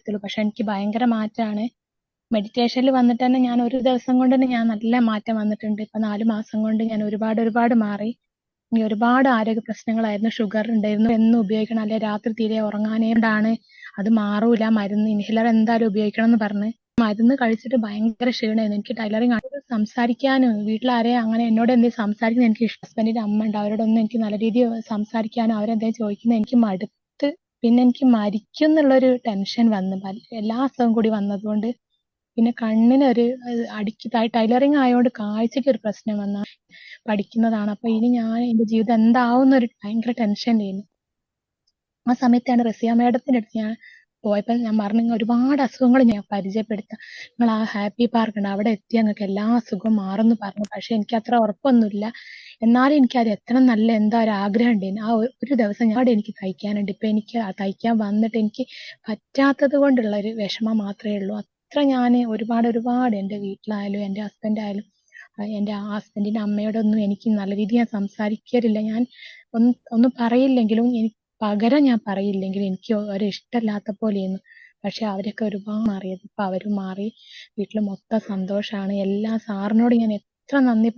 അറിയത്തുള്ളൂ പക്ഷെ എനിക്ക് ഭയങ്കര മാറ്റാണ്. മെഡിറ്റേഷനിൽ വന്നിട്ട് തന്നെ ഞാൻ ഒരു ദിവസം കൊണ്ട് തന്നെ ഞാൻ നല്ല മാറ്റം വന്നിട്ടുണ്ട്. ഇപ്പൊ നാലു മാസം കൊണ്ട് ഞാൻ ഒരുപാട് ഒരുപാട് മാറി. ഇനി ഒരുപാട് ആരോഗ്യ പ്രശ്നങ്ങളായിരുന്നു. ഷുഗർ ഉണ്ടായിരുന്നു. എന്നും ഉപയോഗിക്കണം. അല്ലെ രാത്രി തീരെ ഉറങ്ങാനേണ്ടാണ് അത് മാറൂല. മരുന്ന് ഇൻഹേലർ എന്തായാലും ഉപയോഗിക്കണം എന്ന് പറഞ്ഞ്. മരുന്ന് കഴിച്ചിട്ട് ഭയങ്കര ക്ഷീണമായിരുന്നു എനിക്ക് ടൈലറിങ് സംസാരിക്കാനും വീട്ടിലാരെ അങ്ങനെ എന്നോട് എന്തെങ്കിലും സംസാരിക്കുന്നത് എനിക്ക് ഹസ്ബൻഡിന്റെ അമ്മ ഉണ്ട്. അവരോടൊന്നും എനിക്ക് നല്ല രീതിയിൽ സംസാരിക്കാനും അവരെന്തെങ്കിലും ചോദിക്കുന്നത് എനിക്ക് മടുത്ത് പിന്നെ എനിക്ക് മരിക്കും എന്നുള്ളൊരു ടെൻഷൻ വന്നു എല്ലാ അസുഖം കൂടി വന്നതുകൊണ്ട് പിന്നെ കണ്ണിനൊരു അടിക്ക് ടൈലറിങ് ആയതുകൊണ്ട് കാഴ്ചയ്ക്ക് ഒരു പ്രശ്നം വന്ന പഠിക്കുന്നതാണ്. അപ്പൊ ഇനി ഞാൻ എന്റെ ജീവിതം എന്താവും എന്നൊരു ഭയങ്കര ടെൻഷൻ ആയിരുന്നു ആ സമയത്താണ് റസിയ മേഡത്തിന്റെ അടുത്ത് ഞാൻ പോയപ്പോൾ ഞാൻ പറഞ്ഞു നിങ്ങൾ ഒരുപാട് അസുഖങ്ങൾ ഞാൻ പരിചയപ്പെടുത്താം. നിങ്ങൾ ആ ഹാപ്പി പാർക്ക് ഉണ്ട് അവിടെ എത്തി നിങ്ങൾക്ക് എല്ലാ അസുഖവും മാറുമെന്ന് പറഞ്ഞു. പക്ഷെ എനിക്ക് അത്ര ഉറപ്പൊന്നുമില്ല. എന്നാലും എനിക്ക് അത് എത്ര നല്ല എന്താ ഒരു ആഗ്രഹം ഉണ്ടായിരുന്നു ആ ഒരു- ദിവസം ഞാൻ എനിക്ക് തയ്ക്കാനുണ്ട് ഇപ്പൊ എനിക്ക് തയ്ക്കാൻ വന്നിട്ട് എനിക്ക് പറ്റാത്തത് കൊണ്ടുള്ള ഒരു വിഷമം മാത്രമേ ഉള്ളൂ. അത്ര ഞാൻ ഒരുപാട് ഒരുപാട് എന്റെ വീട്ടിലായാലും എന്റെ ഹസ്ബൻഡ് ആയാലും എന്റെ ഹസ്ബൻഡിന്റെ അമ്മയോടൊന്നും എനിക്ക് നല്ല രീതിയിൽ ഞാൻ സംസാരിക്കാറില്ല ഞാൻ ഒന്നും ഒന്നും പറയില്ലെങ്കിലും എനിക്ക് പകരം ഞാൻ പറയില്ലെങ്കിൽ എനിക്ക് അവരെ ഇഷ്ടമല്ലാത്ത പോലെയെന്ന് പക്ഷെ അവരൊക്കെ ഒരുപാട് മാറിയത്. ഇപ്പൊ അവർ മാറി. വീട്ടിൽ മൊത്തം സന്തോഷാണ്. എല്ലാ സാറിനോട് ഞാൻ എത്ര നന്ദി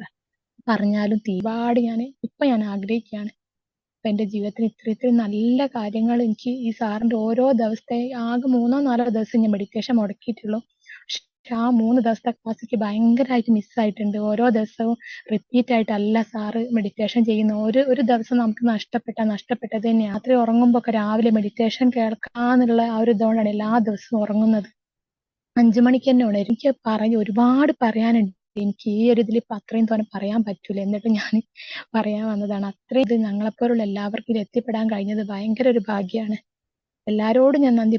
പറഞ്ഞാലും ഒരുപാട് ഞാൻ ഇപ്പൊ ഞാൻ ആഗ്രഹിക്കുകയാണ്. ഇപ്പൊ എന്റെ ജീവിതത്തിൽ ഇത്ര ഇത്രയും നല്ല കാര്യങ്ങൾ എനിക്ക് ഈ സാറിന്റെ ഓരോ ദിവസത്തെ ആകെ മൂന്നോ നാലോ ദിവസം ഞാൻ മെഡിറ്റേഷൻ മുടക്കിയിട്ടുള്ളൂ. പക്ഷെ ആ മൂന്ന് ദിവസത്തെ ക്ലാസ് എനിക്ക് ഭയങ്കരമായിട്ട് മിസ്സായിട്ടുണ്ട്. ഓരോ ദിവസവും റിപ്പീറ്റ് ആയിട്ടല്ല സാറ് മെഡിറ്റേഷൻ ചെയ്യുന്ന ഒരു ഒരു ദിവസം നമുക്ക് നഷ്ടപ്പെട്ട നഷ്ടപ്പെട്ടത് തന്നെ. രാത്രി ഉറങ്ങുമ്പോ ഒക്കെ രാവിലെ മെഡിറ്റേഷൻ കേൾക്കാന്നുള്ള ആ ഒരു ഇതുകൊണ്ടാണ് എല്ലാ ദിവസവും ഉറങ്ങുന്നത്. അഞ്ചു മണിക്ക് തന്നെ ഉണരും എനിക്ക് പറഞ്ഞ് ഒരുപാട് പറയാനുണ്ട്. എനിക്ക് ഈ ഒരു ഇതിൽ ഇപ്പൊ അത്രയും തോന്നെ പറയാൻ പറ്റൂല. എന്നിട്ട് ഞാൻ പറയാൻ വന്നതാണ്. അത്രയും ഇത് ഞങ്ങളെപ്പോലുള്ള എല്ലാവർക്കും ഇത് എത്തിപ്പെടാൻ കഴിഞ്ഞത് ഭയങ്കര ഒരു ഭാഗ്യമാണ്. എല്ലാരോടും ഞാൻ നന്ദി